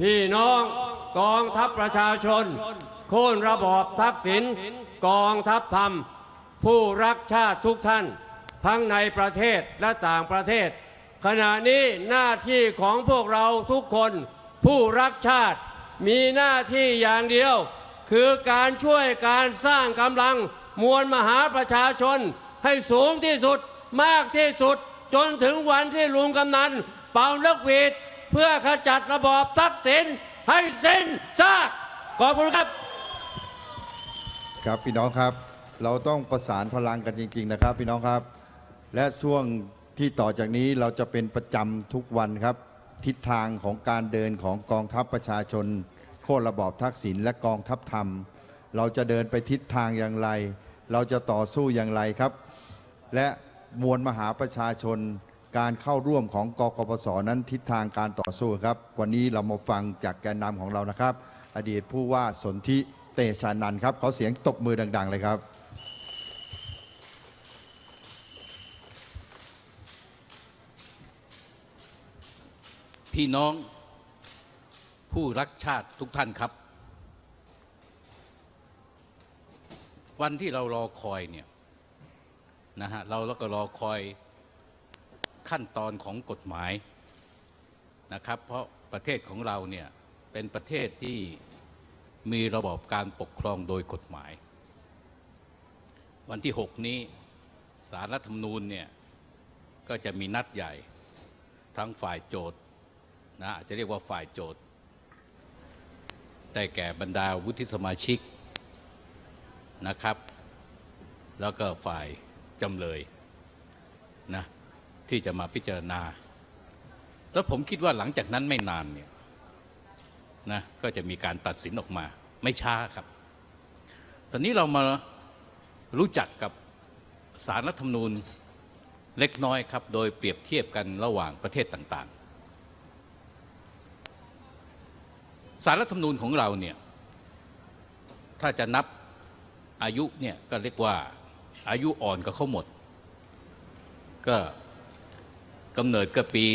พี่น้องกองทัพประชาชน โค่นระบอบทักษิณกองทัพธรรม ผู้รักชาติทุกท่าน ทั้งในประเทศและต่างประเทศ ขณะนี้หน้าที่ของพวกเราทุกคน ผู้รักชาติมีหน้าที่อย่างเดียว คือการช่วยการสร้างกำลังมวลมหาประชาชน ให้สูงที่สุดมากที่สุด จนถึงวันที่ลุงกำนัน เป่านกหวีด เพื่อขจัดระบอบทักษิณให้สิ้นซากขอบคุณครับ ครับพี่น้องครับ เราต้องประสานพลังกันจริง ๆ นะครับ พี่น้องครับ และช่วงที่ต่อจากนี้เราจะเป็นประจำทุกวันครับ ทิศทางของการเดินของกองทัพประชาชน โค่นระบอบทักษิณและกองทัพธรรม เราจะเดินไปทิศทางอย่างไร เราจะต่อสู้อย่างไรครับ และมวลมหาประชาชน การเข้าร่วมของกกปสนั้นทิศทางการต่อสู้ครับ วันนี้เรามาฟังจากแกนนำของเรานะครับ อดีตผู้ว่าสนธิเตชานันครับขอเสียงตบมือดัง ๆ เลยครับ พี่น้องผู้รักชาติทุกท่านครับ วันที่เรารอคอยเนี่ยนะฮะเราแล้วก็รอคอย ขั้นตอนของกฎหมายนะครับ เพราะประเทศของเราเนี่ยเป็นประเทศที่มีระบอบการปกครองโดยกฎหมาย วันที่ 6 นี้สารรัฐธรรมนูญเนี่ยก็จะมีนัดใหญ่ทั้งฝ่ายโจทย์นะอาจจะเรียกว่าฝ่ายโจทย์ได้แก่บรรดาวุฒิสมาชิกนะครับ แล้วก็ฝ่ายจำเลยนะ ที่จะมาพิจารณา แล้วผมคิดว่าหลังจากนั้นไม่นานเนี่ยนะก็จะมีการตัดสินออกมา ไม่ช้าครับ ตอนนี้เรามารู้จักกับสารรัฐธรรมนูญเล็กน้อยครับ โดยเปรียบเทียบกันระหว่างประเทศต่างๆ สารรัฐธรรมนูญของเราเนี่ยถ้าจะนับอายุเนี่ยก็เรียกว่าอายุอ่อนก็เขาหมด ก็ กำเนิดก็ปี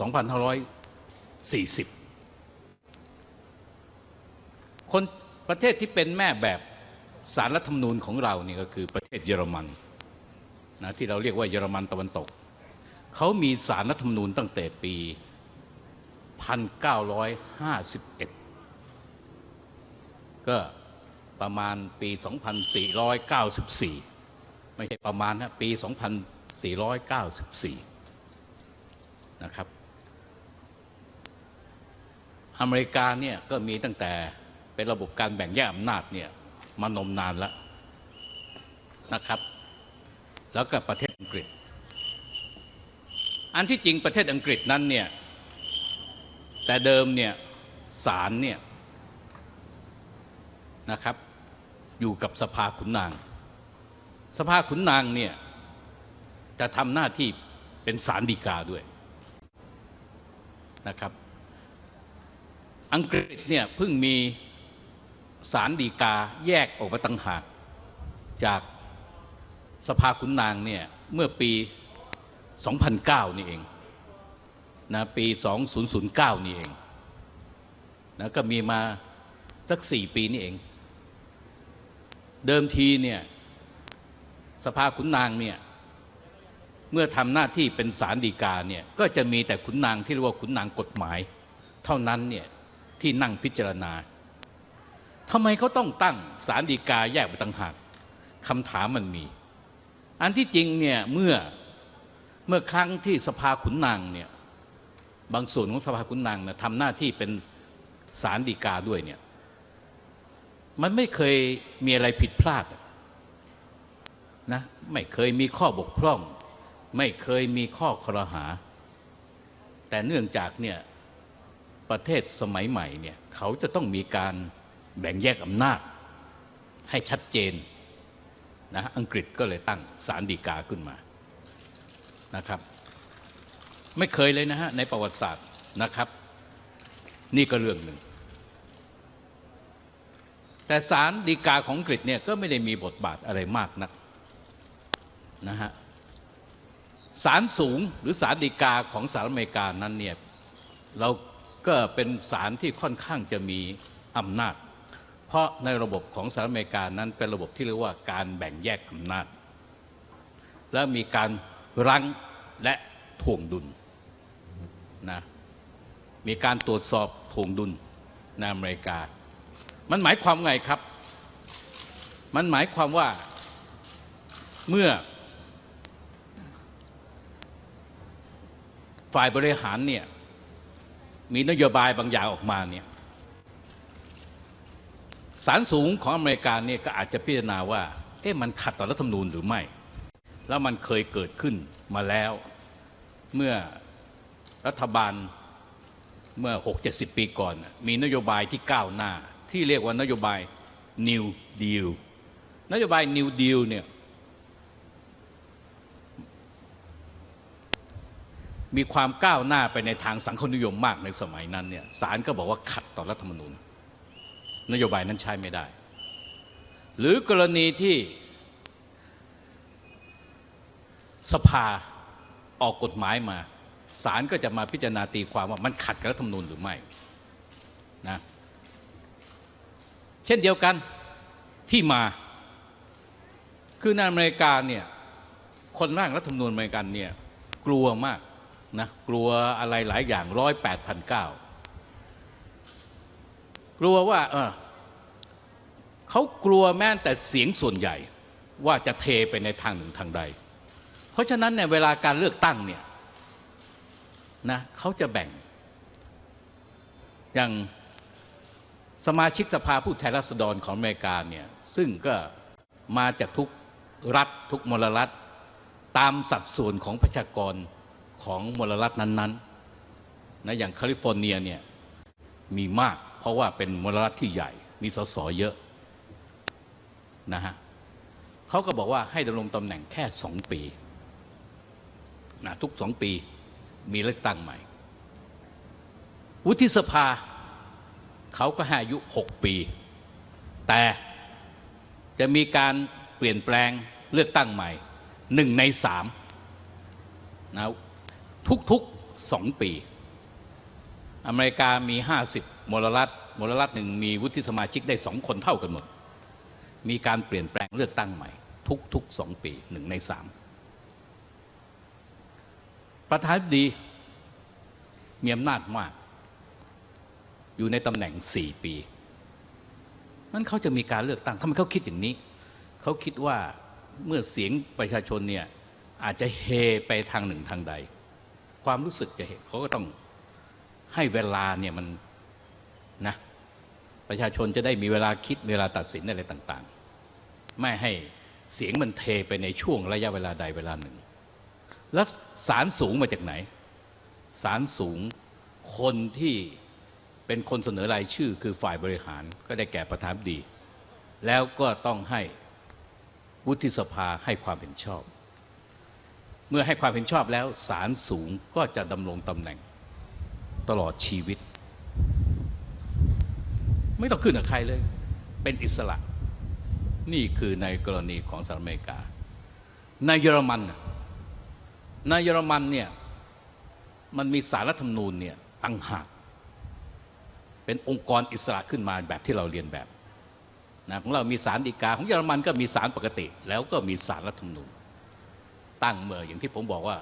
2540 คนประเทศที่เป็นแม่แบบสารรัฐธรรมนูญของเรานี่ก็คือประเทศเยอรมันนะที่เราเรียกว่าเยอรมันตะวันตก เขามีสารรัฐธรรมนูญตั้งแต่ปี 1951 ก็ประมาณปี 2494 ไม่ใช่ประมาณนะปี 2494 นะครับ อเมริกาเนี่ยก็มีตั้งแต่เป็นระบบการแบ่งแยกอำนาจเนี่ยมานมนานแล้วนะครับ แล้วก็ประเทศอังกฤษ อันที่จริงประเทศอังกฤษนั้นเนี่ยแต่เดิมเนี่ยศาลเนี่ยนะครับอยู่กับสภาขุนนาง สภาขุนนางเนี่ยจะทำหน้าที่เป็นศาลฎีกาด้วย นะครับ อังกฤษเนี่ยเพิ่งมีศาลฎีกาแยกออกมาตั้งหาก จากสภาขุนนางเนี่ยเมื่อปี 2009 นี่เองนะปี 2009 นี่เองนะก็มีมาสักสี่ปีนี่เอง เดิมทีเนี่ยสภาขุนนางเนี่ย เมื่อทำหน้าที่เป็นศาลฎีกาเนี่ยก็จะมีแต่ขุนนางที่เรียกว่าขุนนางกฎหมาย เท่านั้นเนี่ยที่นั่งพิจารณาทำไมเขาต้องตั้งศาลฎีกาแยกไปต่างหากคำถามมันมี อันที่จริงเนี่ยเมื่อเมื่อครั้งที่สภาขุนนางเนี่ยบางส่วนของสภาขุนนางนะทำหน้าที่เป็นศาลฎีกาด้วยเนี่ยมันไม่เคยมีอะไรผิดพลาดนะไม่เคยมีข้อบกพร่อง ไม่เคยมีข้อครหา แต่เนื่องจากเนี่ยประเทศสมัยใหม่เนี่ยเขาจะต้องมีการแบ่งแยกอำนาจ ให้ชัดเจนนะอังกฤษก็เลยตั้งศาลฎีกาขึ้นมานะครับ ไม่เคยเลยนะฮะในประวัติศาสตร์นะครับ นี่ก็เรื่องหนึ่ง แต่ศาลฎีกาของอังกฤษเนี่ยก็ไม่ได้มีบทบาทอะไรมากนักนะฮะ ศาลสูงหรือศาลฎีกาของสหรัฐอเมริกานั้นเนี่ยเราก็เป็นศาลที่ค่อนข้างจะมีอำนาจ เพราะในระบบของสหรัฐอเมริกานั้นเป็นระบบที่เรียกว่าการแบ่งแยกอำนาจ และมีการรั้งและถ่วงดุลนะมีการตรวจสอบถ่วงดุลในอเมริกา มันหมายความไงครับ มันหมายความว่าเมื่อ ฝ่ายบริหารเนี่ยมีนโยบายบางอย่างออกมาเนี่ยศาลสูงของอเมริกาเนี่ยก็อาจจะพิจารณาว่าเอ๊ะมันขัดต่อรัฐธรรมนูญหรือไม่ แล้วมันเคยเกิดขึ้นมาแล้วเมื่อรัฐบาลเมื่อ 6-70 ปีก่อน มีนโยบายที่ก้าวหน้า ที่เรียกว่านโยบาย New Deal นโยบาย New Deal เนี่ย มีความก้าวหน้าไปในทางสังคมนิยมมากในสมัยนั้นเนี่ยศาลก็บอกว่าขัดต่อรัฐธรรมนูญ นโยบายนั้นใช้ไม่ได้ หรือกรณีที่สภาออกกฎหมายมาศาลก็จะมาพิจารณาตีความว่ามันขัดกับรัฐธรรมนูญหรือไม่นะเช่นเดียวกันที่มาคือในอเมริกาเนี่ยคนร่างรัฐธรรมนูญอเมริกันเนี่ยกลัวมาก นะกลัวอะไรหลายอย่างร้อยแปดพันเก้ากลัวว่าเออเขากลัวแม้แต่เสียงส่วนใหญ่ว่าจะเทไปในทางหนึ่งทางใด เพราะฉะนั้นเนี่ยเวลาการเลือกตั้งเนี่ยนะเขาจะแบ่ง อย่างสมาชิกสภาผู้แทนราษฎรของอเมริกาเนี่ยซึ่งก็มาจากทุกรัฐทุกมลรัฐ ตามสัดส่วนของประชากร ของมลรัฐนั้นๆนะอย่างแคลิฟอร์เนียเนี่ยมีมาก เพราะว่าเป็นมลรัฐที่ใหญ่ มีสสเยอะนะฮะเขาก็บอกว่าให้ดำรงตำแหน่งแค่สองปีนะทุกสองปีมีเลือกตั้งใหม่ วุฒิสภาเขาก็ให้อายุ6ปี แต่จะมีการเปลี่ยนแปลงเลือกตั้งใหม่หนึ่งในสามนะ ทุกๆสองปี อเมริกามี 50มลรัฐมลรัฐหนึ่งมีวุฒิสมาชิกได้สองคนเท่ากันหมด มีการเปลี่ยนแปลงเลือกตั้งใหม่ ทุกๆสองปีหนึ่งในสามประธานาธิบดีมีอำนาจมาก อยู่ในตำแหน่งสี่ปีนั้นเขาจะมีการเลือกตั้งทำไมเขาคิดอย่างนี้ เขาคิดว่าเมื่อเสียงประชาชนเนี่ยอาจจะเฮไปทางหนึ่งทางใด ความรู้สึกจะเห็นเขาก็ต้องให้เวลาเนี่ยมันนะประชาชนจะได้มีเวลาคิดเวลาตัดสินอะไรต่าง ๆ ไม่ให้เสียงมันเทไปในช่วงระยะเวลาใดเวลาหนึ่ง แล้วสารสูงมาจากไหน สารสูงคนที่เป็นคนเสนอรายชื่อคือฝ่ายบริหารก็ได้แก่ประธานดี แล้วก็ต้องให้วุฒิสภาให้ความเห็นชอบ เมื่อให้ความเห็นชอบแล้วสารสูงก็จะดำรงตำแหน่งตลอดชีวิต ไม่ต้องขึ้นกับใครเลย เป็นอิสระ นี่คือในกรณีของสหรัฐอเมริกา ในเยอรมันในเยอรมันเนี่ยมันมีสารรัฐธรรมนูญเนี่ยตั้งหาก เป็นองค์กรอิสระขึ้นมาแบบที่เราเรียนแบบนะของเรามีสารดีกาของเยอรมันก็มีสารปกติ แล้วก็มีสารรัฐธรรมนูญ ตั้งเมื่ออย่างที่ผมบอกว่า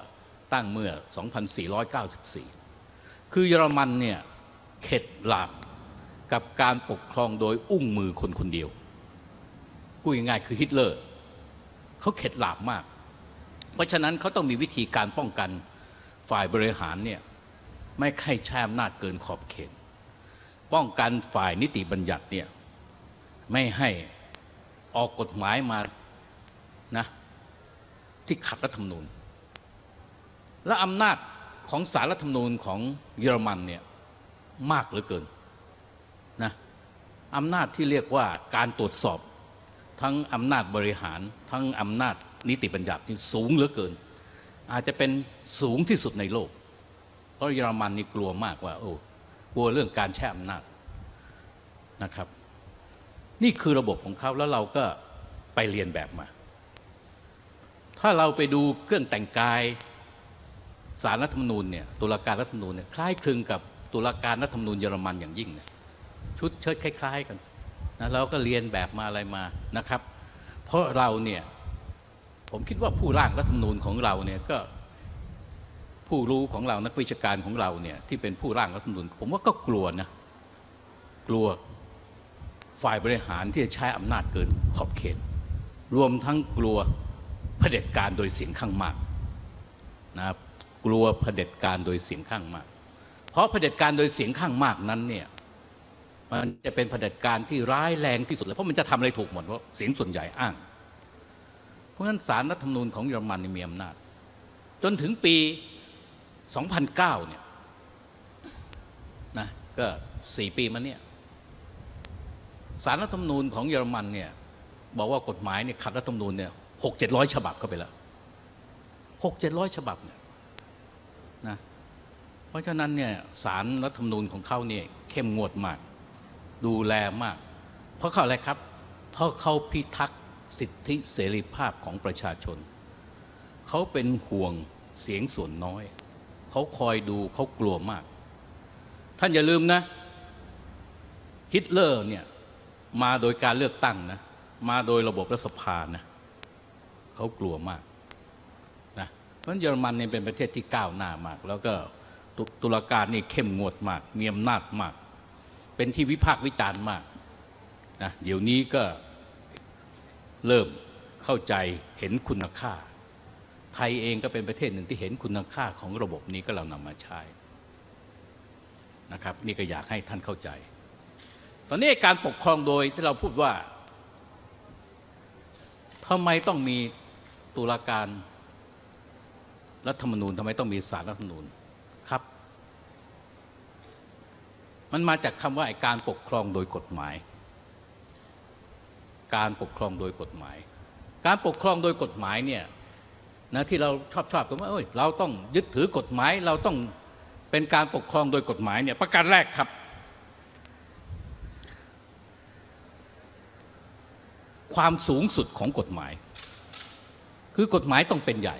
ตั้งเมื่อ 2494 คือเยอรมันเนี่ยเข็ดหลาบกับการปกครองโดยอุ้งมือคนคนเดียวพูดง่ายๆคือฮิตเลอร์เขาเข็ดหลาบมาก เพราะฉะนั้นเขาต้องมีวิธีการป้องกันฝ่ายบริหารเนี่ยไม่ให้ใช้อำนาจเกินขอบเขตป้องกันฝ่ายนิติบัญญัติเนี่ยไม่ให้ออกกฎหมายมานะ ที่ขัดรัฐธรรมนูญ และอำนาจของสารรัฐธรรมนูญของเยอรมันเนี่ยมากเหลือเกินนะอำนาจที่เรียกว่าการตรวจสอบ ทั้งอำนาจบริหาร ทั้งอำนาจนิติบัญญัตินี่สูงเหลือเกิน อาจจะเป็นสูงที่สุดในโลก เพราะเยอรมันนี่กลัวมากว่าโอ้กลัวเรื่องการแช่อำนาจนะครับ นี่คือระบบของเขาแล้วเราก็ไปเรียนแบบมา ถ้าเราไปดูเครื่องแต่งกายสารรัฐธรรมนูญเนี่ยตุลาการรัฐธรรมนูญเนี่ยคล้ายคลึงกับตุลาการรัฐธรรมนูญเยอรมันอย่างยิ่งเนี่ยชุดเชิ้ตคล้าย ๆกันนะเราก็เรียนแบบมาอะไรมานะครับ เพราะเราเนี่ยผมคิดว่าผู้ร่างรัฐธรรมนูญของเราเนี่ยก็ผู้รู้ของเรานักวิชาการของเราเนี่ยที่เป็นผู้ร่างรัฐธรรมนูญผมว่าก็กลัวนะกลัวฝ่ายบริหารที่จะใช้อำนาจเกินขอบเขต รวมทั้งกลัว เผด็จการโดยเสียงข้างมากนะครับกลัวเผด็จการโดยเสียงข้างมาก เพราะเผด็จการโดยเสียงข้างมากนั้นเนี่ยมันจะเป็นเผด็จการที่ร้ายแรงที่สุดเลยเพราะมันจะทำอะไรถูกหมดเพราะเสียงส่วนใหญ่อ้าง เพราะฉะนั้นสารรัฐธรรมนูญของเยอรมันมีอำนาจ จนถึงปี 2009 เนี่ยนะก็สี่ปีมาเนี่ยสารรัฐธรรมนูญของเยอรมันเนี่ยบอกว่ากฎหมายเนี่ยขัดรัฐธรรมนูญเนี่ย หกเจ็ดร้อยฉบับเข้าไปแล้วหกเจ็ดร้อยฉบับเนี่ยนะเพราะฉะนั้นเนี่ยสารรัฐธรรมนูญของเขาเนี่ยเข้มงวดมาก ดูแลมาก เพราะเขาอะไรครับ เพราะเขาพิทักษ์สิทธิเสรีภาพของประชาชน เขาเป็นห่วงเสียงส่วนน้อย เขาคอยดูเขากลัวมาก ท่านอย่าลืมนะ ฮิตเลอร์เนี่ยมาโดยการเลือกตั้งนะ มาโดยระบบรัฐสภานะ เขากลัวมากนะเพราะนั้นเยอรมันเนี่ยเป็นประเทศที่ก้าวหน้ามาก แล้วก็ตุตุลาการนี่เข้มงวดมาก มีอำนาจมาก เป็นที่วิพากษ์วิจารณ์มากนะเดี๋ยวนี้ก็เริ่มเข้าใจเห็นคุณค่า ไทยเองก็เป็นประเทศหนึ่งที่เห็นคุณค่าของระบบนี้ก็เรานำมาใช้นะครับ นี่ก็อยากให้ท่านเข้าใจ ตอนนี้การปกครองโดยที่เราพูดว่าทำไมต้องมี ตุลาการรัฐธรรมนูญทำไมต้องมีสารรัฐธรรมนูญครับ มันมาจากคำว่าไอ้การปกครองโดยกฎหมาย การปกครองโดยกฎหมาย การปกครองโดยกฎหมายเนี่ยนะที่เราชอบชอบกันว่าเอ้ยเราต้องยึดถือกฎหมาย เราต้องเป็นการปกครองโดยกฎหมายเนี่ยประการแรกครับ ความสูงสุดของกฎหมาย คือกฎหมายต้องเป็นใหญ่